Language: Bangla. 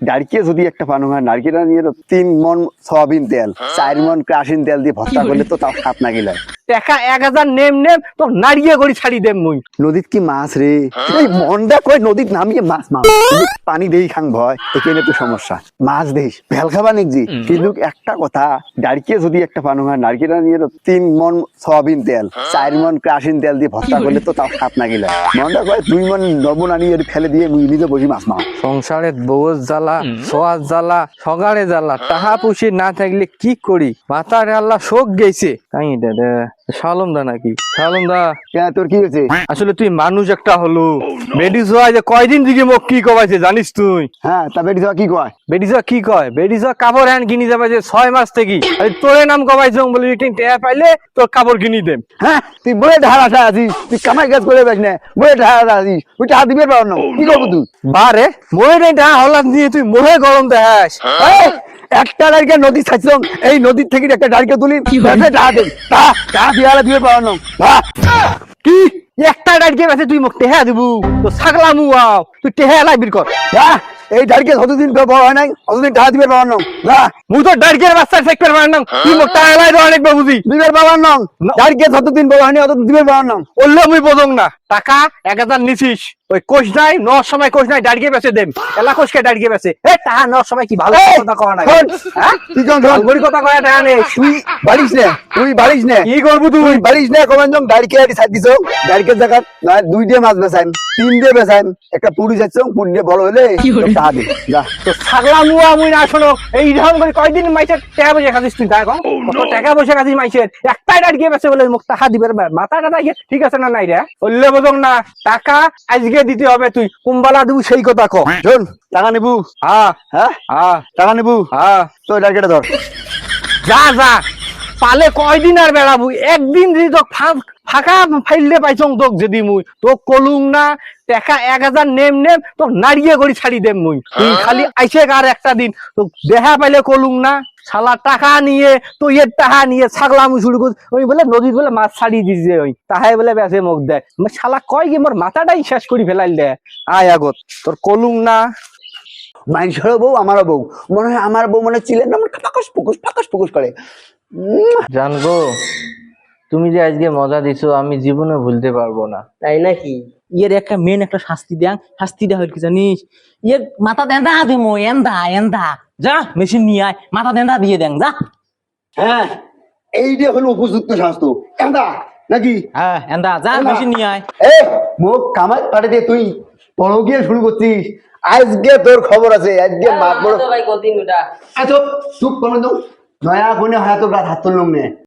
নারকেল যদি একটা পানো হয় নারকেল নিয়ে তিন মন সয়াবিন তেল, চার মন ক্রাসিন তেল দিয়ে ভর্তা করলে তো তাও সাত না গেলে টাকা এক হাজার নেম নেম তো নাড়িয়ে গড়ি ছাড়ি দেম মুই। নদীত কি মাছ রে? এই মনটা কয় নদীত নামিয়ে মাছ মাছ? পানি দেই খাং ভয় এখানে তো সমস্যা। মাছ দেই ভেল খাবা নাকি কিন্তু একটা কথা নারকেল যদি একটা পানো হয় নারকেল নিয়ে তো তিন মন সয়াবিন তেল চার মন ক্রাসিন তেল দিয়ে ভর্তা করলে তো তাও সাত না গেলে মনটা কয় দুই মন লবণ আনি এর ফেলে দিয়ে মুই নিজে বসি মাছ মাছ সংসারে বউর জ্বালা সোয়ার জ্বালা সগারে জ্বালা টাহা পুষি না থাকলে কি করি? মাথার আল্লাহ শোক গেছে। তাই দাদা দা নাকি? সালম দা কেন তোর কি হয়েছে? আসলে তুই মানুষ একটা হলো। বেডিস হয় যে কয়দিন দিকে মোক কি কবাইছে জানিস তুই? হ্যাঁ তা কি কয়? বেডিস কি কয়? বেডিস কাপড় হ্যান কিনি যাবে যে ছয় মাস থেকে। আরে তোরে নাম কবাইছে বলে রিটিং টেয়া পাইলে তোর কাপড় কিনি দেম। হ্যাঁ তুই বলে ঢাল আসা আছিস তুই কামাই কাজ করে বেশ না বলে ঢাল আসা আছিস ওই টাকা দিবে পারো না। কি করব তুই? বারে টাকা নিয়ে তুই গরম দেখাস। এই, একটা ডাইকে নদী ছাড়ছিলাম এই নদীর থেকে একটা ডাইকে তুলি বেঁচে টাকা দে তা টাকা দিয়ে বাহ! কি একটা ডাইকে বেছে তুই মোক টেহা দিবু তো ছাগলা মুয়াও তুই টেহা লাই বির কর! এই ডাইকে কতদিন বড় হয় নাই কতদিন টাকা দিবে পারো না বাহ! মুই তো ডাইকের বাচ্চা সেক্টর মার নাম তুই মোক টাকা লাই অনেক বাবুজি দিবে পারো না না। ডাইকে কতদিন বড় হয়নি অত দিবে পারো নাম বললে মুই বোঝং না টাকা এক হাজার নিছিস। ওই কোষ নাই নর সময় কোষ নাই ডাইকে বেছে দেম। এলা কোষকে ডাইকে বেছে এ টাকা নর সময় কি ভালো কথা কওয়া না হ্যাঁ? তুই আলগরি কথা কয়া টাকা নেই। তুই বাড়িস না তুই বাড়িস না। কি করব তুই? বাড়িস না কমান জম ডাইকে আদি সাইড দিছো? ডাইকে জায়গা না দুই দিয়ে মাছ বেচাইম তিন দিয়ে বেচাইম একটা পুরি যাচ্ছ পুরি দিয়ে বড় হলে? টাকা দে যা। তো ছাগলা মুয়া মুই না শোনো এই করে কয়দিন মাইছের টাকা পয়সা খাচ্ছিস তুই তাই কম? কত টাকা পয়সা খাচ্ছিস মাইছের একটাই গিয়ে বেছে বলে মুখ টাকা দিবে মাথা টাকা ঠিক আছে না নাই রে? বললে বোঝং না টাকা আজকে দিতে হবে তুই। কুম্বালা দিবু সেই কথা ক। শোন টাকা নেবু। হ্যাঁ হ্যাঁ? হ্যাঁ টাকা নেবু। হ্যাঁ তো ডাইকেটা ধর। যা যা। পালে কয়দিন আর বেড়াবো? একদিন যদি তোক ফাঁকা ফাইললে পাইছং তোক যদি মুই। তোক কলুং না টাকা এক হাজার নেম নেম তোক নাড়িয়ে গড়ি ছাড়ি দেম মুই। তুই খালি আইসে আর একটা দিন। তোক দেহা পাইলে কলুং না। শালা টাকা নিয়ে তো এর টাকা নিয়ে ছাগলামু শুরু কর। ওই বলে নদীর বলে মাছ ছাড়ি দিছে ওই। তাহাই বলে বেসে মুখ দেয়। মানে শালা কয় কি মোর মাথাটাই শেষ করি ফেলাইল দে আয় আগত তোর কলুং না। মানুষেরও বউ আমারও বউ। মনে হয় আমার বউ মনে ছিলেন না আমার পাকাশ পুকুস পাকাশ পুকুস করে। উম, জানব তুমি যে আজকে মজা দিছো আমি জীবনে ভুলতে পারব না। তাই নাকি? ইয়ের একটা মেন একটা শাস্তি দেন শাস্তিটা হয় কি জানিস? ইয়ের মাথা দেন্দা দিমো এন্দা এন্দা। যা মেশিন নিয়ে আয় মাথা দেন্দা দিয়ে দেন যা। হ্যাঁ এইটা হলো উপযুক্ত স্বাস্থ্য কেমদা নাকি? হ্যাঁ এন্দা যা মেশিন নিয়ে আয়। এ মুখ কামাই পাড়ে দে তুই। বড় গিয়ে শুরু করছিস। আজকে তোর খবর আছে আজকে মা বড় ভাই কদিন ওটা আচ্ছা চুপ করে দাও নয়া কোনে হাত তোর হাত তুললাম নে